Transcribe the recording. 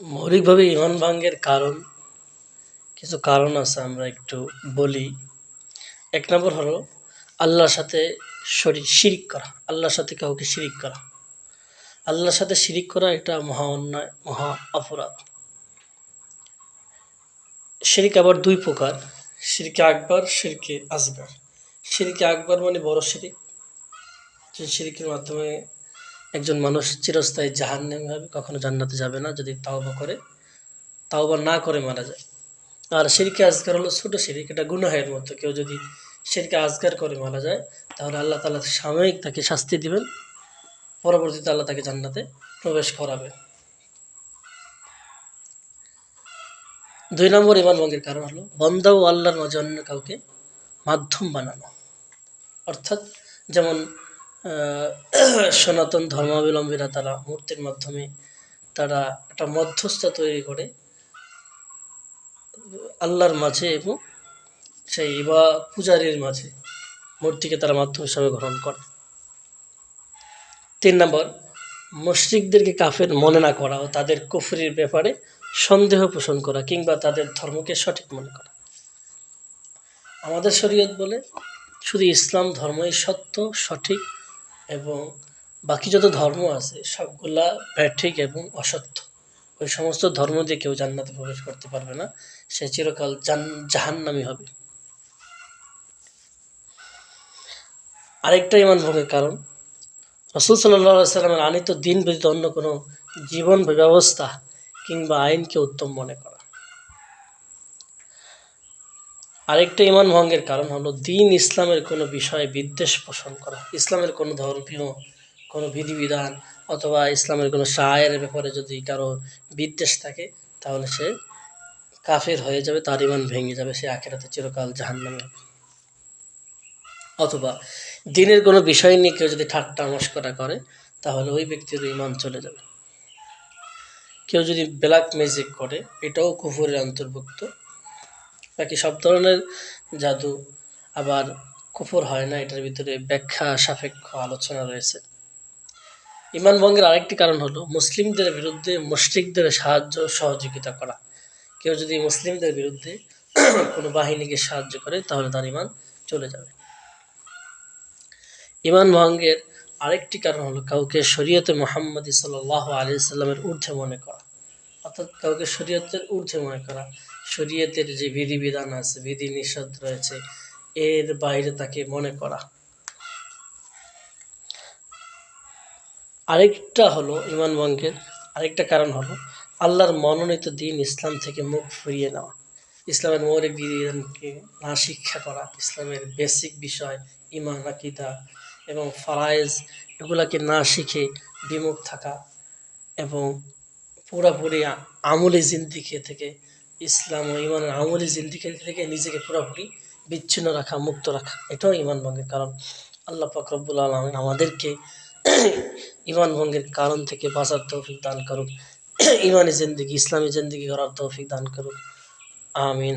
মৌলিকভাবে ইমান ভাঙ্গের কারণ, কিছু কারণ আছে আমরা একটু বলি। এক নম্বর হলো আল্লাহর সাথে শরীর শিরিক করা, আল্লাহর সাথে কাউকে শিরিক করা। আল্লাহর সাথে শিরিক করা এটা মহা অন্যায়, মহা অপরাধ। শিরিক আবার দুই প্রকার, শিরকে আকবর, শিরকে আসগার। শিরকে আকবর মানে বড় শিরিক, যে শিরিকের মাধ্যমে একজন মানুষ চিরস্থায়ী জাহান্নামী হবে, কখনো জান্নাতে যাবে না যদি তাওবা করে। তাওবা না করে মারা যায়। আর শিরকে আজগার হলো ছোট শিরিক, এটা গুনাহের মতো। কেউ যদি শিরকে আজগার করে মারা যায়, তাহলে আল্লাহ তালা সাময়িক তাকে শাস্তি দিবেন, পরবর্তীতে আল্লাহ তাকে জান্নাতে প্রবেশ করাবে দুই নম্বর ইমান ভঙ্গের কারণ হলো বন্দা ও আল্লাহর মাঝে অন্য কাউকে মাধ্যম বানানো। অর্থাৎ যেমন সনাতন ধর্মাবলম্বীরা তারা মূর্তির মাধ্যমে তারা একটা মধ্যস্থ তৈরি করে আল্লাহর মাঝে এবং সেই বা পূজারীর মাঝে মূর্তিকে তারা মাধ্যম হিসাবে গ্রহণ করে। তিন নম্বর, মুশরিকদেরকে কাফের মনে না করা ও তাদের কুফরির ব্যাপারে সন্দেহ পোষণ করা কিংবা তাদের ধর্মকে সঠিক মনে করা। আমাদের শরীয়ত বলে, শুধু ইসলাম ধর্মই সত্য, সঠিক এবং বাকি যত ধর্ম আছে, সবগুলা ব্যাঠিক এবং অসত্য। ওই সমস্ত ধর্ম দিয়ে কেউ জান্নাতে প্রবেশ করতে পারবে না, সে চিরকাল জান, জাহান্নামি হবে। আরেকটা ইমান ভোগের কারণ, রসুল সাল্লামের আনিত দিন ব্যতীত অন্য কোনো জীবন ব্যবস্থা কিংবা আইনকে উত্তম মনে করা আরেকটা ইমান ভঙ্গের কারণ হলো দিন ইসলামের কোনো বিষয়ে বিদ্বেষ পোষণ করা। ইসলামের কোনো ধর্মীয় কোনো বিধিবিধান অথবা ইসলামের কোনো শায়ের ব্যাপারে যদি কারও বিদ্বেষ থাকে, তাহলে সে কাফের হয়ে যাবে, তার ইমান ভেঙে যাবে, সে আখেরাতে চিরকাল জাহান্নামে অথবা দিনের কোনো বিষয় নিয়ে কেউ যদি ঠাট্টা মস্করা করে, তাহলে ওই ব্যক্তির ইমান চলে যাবে। কেউ যদি ব্ল্যাক ম্যাজিক করে, এটাও কুফুরের অন্তর্ভুক্ত। বাকি সব ধরনের জাদু আবার কুফর হয় না, এটার ভিতরে ব্যাখ্যা, সাপেক্ষ আলোচনা রয়েছে। ইমান ভঙ্গের আরেকটি কারণ হলো মুসলিমদের বিরুদ্ধে মুশরিকদের সাহায্য সহযোগিতা করা। কেউ যদি মুসলিমদের বিরুদ্ধে কোনো বাহিনীকে সাহায্য করে, তাহলে তার ইমান চলে যাবে। ইমান ভঙ্গের আরেকটি কারণ হলো কাউকে শরীয়তে মোহাম্মদী সাল্লাহ আলি সাল্লামের ঊর্ধ্বে মনে করা। অর্থাৎ কাউকে শরীয়তের ঊর্ধ্বে মনে করা। শরীয়তের যে বিধিবিধান আছে বিধি নিষেধ রয়েছে, এর বাইরে তাকে মনে করা। আরেকটা হলো ইমান ভঙ্গের, আরেকটা কারণ হলো আল্লাহর মনোনীত দিন ইসলাম থেকে মুখ ফিরিয়ে নেওয়া। ইসলামের মৌলিক বিধানকে না শিক্ষা করা, ইসলামের বেসিক বিষয় ইমান, আকিদা এবং ফারায়েজ, এগুলাকে না শিখে বিমুখ থাকা এবং পুরাপুরি আমলি জিন্দিকে থেকে ইসলাম ও ইমানের আমলি জিন্দিকে থেকে নিজেকে পুরোপুরি বিচ্ছিন্ন রাখা, মুক্ত রাখা, এটাও ইমান ভঙ্গের কারণ। আল্লাহ ফকরবুল আলমিন আমাদেরকে ইমান ভঙ্গের কারণ থেকে বাঁচার তৌফিক দান করুক। ইমানি জিন্দিগি, ইসলামী জিন্দিগি করার তৌফিক দান করুক। আমিন।